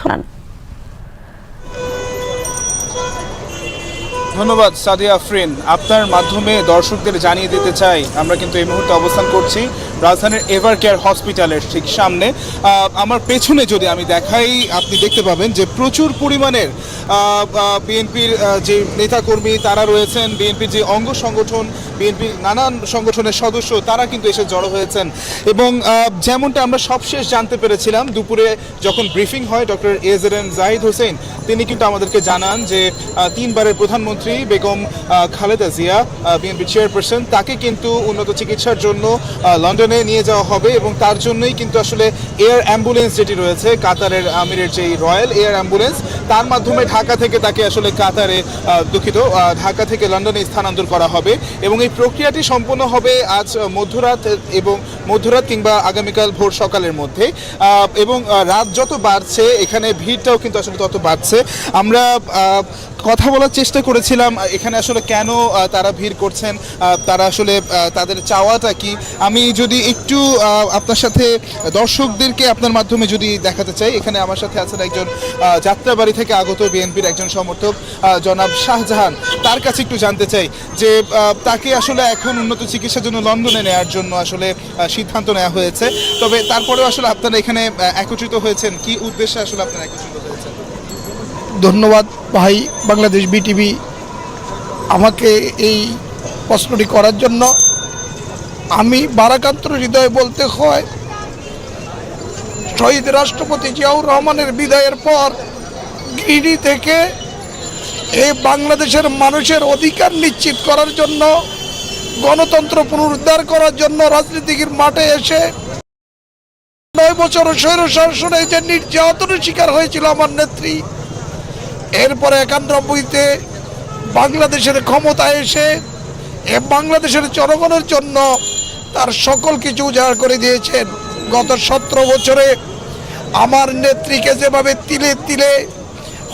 Hold on. ধন্যবাদ, সাদিয়া আফরিন। আপনার মাধ্যমে দর্শকদের জানিয়ে দিতে চাই, আমরা কিন্তু এই মুহূর্তে অবস্থান করছি রাজধানীর এভার কেয়ার হসপিটালের ঠিক সামনে। আমার পেছনে যদি আমি দেখাই, আপনি দেখতে পাবেন যে প্রচুর পরিমাণের বিএনপির যে নেতাকর্মী তারা রয়েছেন, বিএনপির যে অঙ্গ সংগঠন, বিএনপির নানান সংগঠনের সদস্য, তারা কিন্তু এসে জড়ো হয়েছেন। এবং যেমনটা আমরা সবশেষ জানতে পেরেছিলাম, দুপুরে যখন ব্রিফিং হয় ডক্টর এজের এম জাহিদ হোসেন, তিনি কিন্তু আমাদেরকে জানান যে তিনবারের প্রধানমন্ত্রী বেগম খালেদা জিয়া বিএনপি চেয়ারপারসন তাকে কিন্তু উন্নত চিকিৎসার জন্য লন্ডনে নিয়ে যাওয়া হবে এবং তার জন্যই কিন্তু আসলে এয়ার অ্যাম্বুলেন্স যেটি রয়েছে, কাতারের আমিরের যেই রয়্যাল এয়ার অ্যাম্বুলেন্স তার মাধ্যমে ঢাকা থেকে তাকে আসলে কাতারে দুঃখিত ঢাকা থেকে লন্ডনে স্থানান্তর করা হবে এবং এই প্রক্রিয়াটি সম্পন্ন হবে আজ মধ্যরাত এবং মধ্যরাত কিংবা আগামীকাল ভোর সকালের মধ্যে। এবং রাত যত বাড়ছে, এখানে ভিড়টাও কিন্তু আসলে তত বাড়ছে। আমরা কথা বলার চেষ্টা করেছিলাম, এখানে আসলে কেন তারা ভিড় করছেন তারা আসলে তাদের চাওয়াটা কি? আমি যদি একটু আপনার সাথে দর্শকদেরকে আপনার মাধ্যমে যদি দেখাতে চাই, এখানে আমার সাথে আছেন একজন যাত্রাবাড়ি থেকে আগত বিএনপির একজন সমর্থক জনাব শাহজাহান। তার কাছে একটু জানতে চাই যে তাকে আসলে এখন উন্নত চিকিৎসার জন্য লন্ডনে নেওয়ার জন্য আসলে সিদ্ধান্ত নেওয়া হয়েছে। তবে তারপরেও আসলে আপনারা এখানে একত্রিত হয়েছেন। কি উদ্দেশ্যে আসলে আপনারা একত্রিত হয়েছেন? ধন্যবাদ ভাই, বাংলাদেশ বিটিভি আমাকে এই প্রশ্নটি করার জন্য। আমি বারাকান্তর হৃদয়ে বলতে হয়, শহীদ রাষ্ট্রপতি জিয়াউর রহমানের বিদায়ের পর গিরি থেকে এই বাংলাদেশের মানুষের অধিকার নিশ্চিত করার জন্য, গণতন্ত্র পুনরুদ্ধার করার জন্য রাজনীতির মাঠে এসে নয় বছর স্বৈর শাসনে যে নির্যাতনের শিকার হয়েছিল আমার নেত্রী, এরপরে একানব্বইতে বাংলাদেশের ক্ষমতা এসে এ বাংলাদেশের জনগণের জন্য তার সকল কিছু উজাড় করে দিয়েছেন। গত সতেরো বছরে আমার নেত্রীকে যেভাবে তিলে তিলে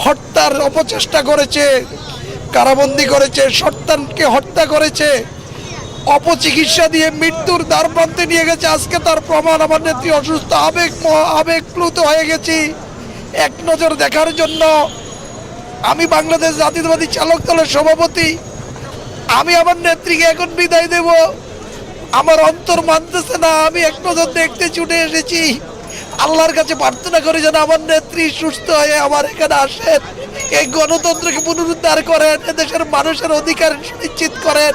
হত্যার অপচেষ্টা করেছে, কারাবন্দি করেছে সন্তানকে হত্যা করেছে, অপচিকিৎসা দিয়ে মৃত্যুর দ্বার প্রান্তে নিয়ে গেছে। আজকে তার প্রমাণ, আমার নেত্রী অসুস্থ, আবেগ আবেগপ্লুত হয়ে গেছি। এক নজর দেখার জন্য আমি বাংলাদেশ জাতীয়তাবাদী চালক দলের সভাপতি। আমি আমার নেত্রীকে এখন বিদায় দেব। আমার অন্তর মানতেছে না, আমি এক নজর দেখতে ছুটে এসেছি। আল্লাহর কাছে প্রার্থনা করি যেন আমার নেত্রী সুস্থ হয়ে আমার এখানে আসেন। এই গণতন্ত্রকে পুনরুদ্ধার করেন দেশের মানুষের অধিকার নিশ্চিত করেন।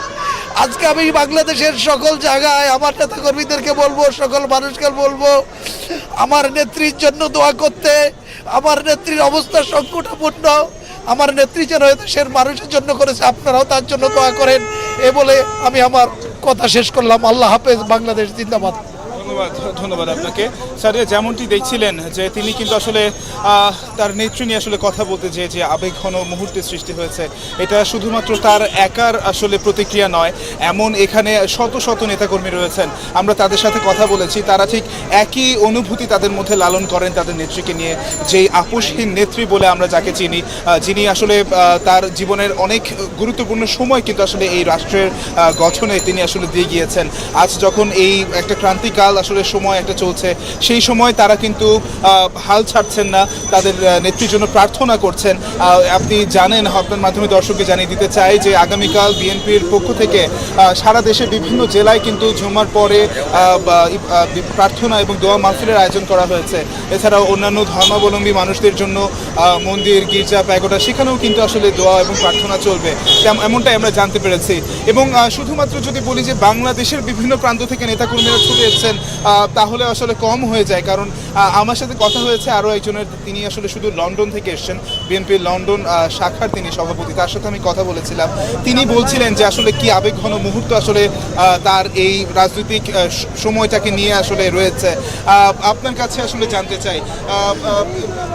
আজকে আমি বাংলাদেশের সকল জায়গায় আমার নেতা কর্মীদেরকে বলব, সকল মানুষকে বলব, আমার নেত্রীর জন্য দোয়া করতে, আমার নেত্রীর অবস্থা সংকটাপূর্ণ আমার নেত্রী যেন দেশের মানুষের জন্য করেছে, আপনারাও তার জন্য দোয়া করেন। এ বলে আমি আমার কথা শেষ করলাম। আল্লাহ হাফেজ, বাংলাদেশ জিন্দাবাদ। ধন্যবাদ ধন্যবাদ আপনাকে। স্যার যেমনটি দেখছিলেন যে তিনি কিন্তু আসলে তার নেত্রী নিয়ে আসলে কথা বলতে যে যে আবেগ ঘন মুহূর্তের সৃষ্টি হয়েছে, এটা শুধুমাত্র তার একার আসলে প্রতিক্রিয়া নয়, এমন এখানে শত শত নেতাকর্মী রয়েছেন। আমরা তাদের সাথে কথা বলেছি, তারা ঠিক একই অনুভূতি তাদের মধ্যে লালন করেন তাদের নেত্রীকে নিয়ে। যেই আপোষহীন নেত্রী বলে আমরা যাকে চিনি যিনি আসলে তার জীবনের অনেক গুরুত্বপূর্ণ সময় কিন্তু আসলে এই রাষ্ট্রের গঠনে তিনি আসলে দিয়ে গিয়েছেন। আজ যখন এই একটা ক্রান্তিকাল আসলে সময় একটা চলছে। সেই সময় তারা কিন্তু হাল ছাড়ছেন না। তাদের নেত্রীর জন্য প্রার্থনা করছেন। আপনি জানেন আপনার মাধ্যমে দর্শককে জানিয়ে দিতে চাই যে আগামীকাল বিএনপির পক্ষ থেকে সারা দেশে বিভিন্ন জেলায় কিন্তু জুমার পরে প্রার্থনা এবং দোয়া মাহফিলের আয়োজন করা হয়েছে। এছাড়াও অন্যান্য ধর্মাবলম্বী মানুষদের জন্য মন্দির, গির্জা, প্যাগোডা, সেখানেও কিন্তু আসলে দোয়া এবং প্রার্থনা চলবে। এমনটাই আমরা জানতে পেরেছি। এবং শুধুমাত্র যদি বলি যে বাংলাদেশের বিভিন্ন প্রান্ত থেকে নেতাকর্মীরা ছুটে এসেছেন তাহলে আসলে কম হয়ে যায়। কারণ আমার সাথে কথা হয়েছে আরও একজনের, তিনি আসলে শুধু লন্ডন থেকে এসেছেন, বিএনপির লন্ডন শাখার তিনি সভাপতি, তার সাথে আমি কথা বলেছিলাম। তিনি বলছিলেন যে আসলে কি আবেগঘন মুহূর্ত আসলে তার এই রাজনৈতিক সময়টাকে নিয়ে আসলে রয়েছে। আপনার কাছে আসলে জানতে চাই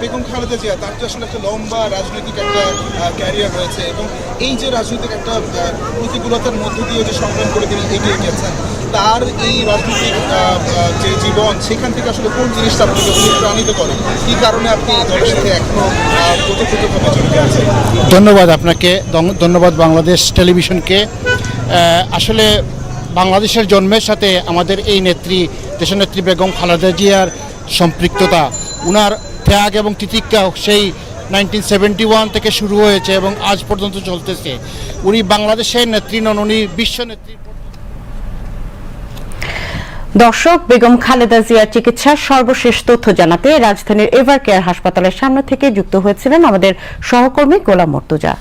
বেগম খালেদা জিয়া, তার তো আসলে একটা লম্বা রাজনৈতিক একটা ক্যারিয়ার রয়েছে এবং এই যে রাজনৈতিক একটা প্রতিকূলতার মধ্য দিয়ে যে সংগ্রাম করে তিনি এগিয়ে গেছেন তার এই রাজনৈতিক যে জীবন, সেখান থেকে আসলে কোন জিনিসটা আপনাকে অনুপ্রাণিত করে? কি কারণে আপনি দলের সাথে এখনও প্রতিকূলভাবে জড়িত আছেন? ধন্যবাদ আপনাকে। ধন্যবাদ বাংলাদেশ টেলিভিশনকে। আসলে বাংলাদেশের জন্মের সাথে আমাদের এই নেত্রী দেশনেত্রী বেগম খালেদা জিয়ার সম্পৃক্ততা, উনার ত্যাগ এবং তিতিক্ষা সেই নাইনটিন সেভেন্টি ওয়ান থেকে শুরু হয়েছে এবং আজ পর্যন্ত চলতেছে। উনি বাংলাদেশের নেত্রী নন, উনি বিশ্ব নেত্রী। দর্শক বেগম খালেদা জিয়ার চিকিৎসার সর্বশেষ তথ্য জানাতে রাজধানীর এভার কেয়ার হাসপাতালের সামনে থেকে যুক্ত হয়েছিলেন আমাদের সহকর্মী গোলাম মর্তুজা।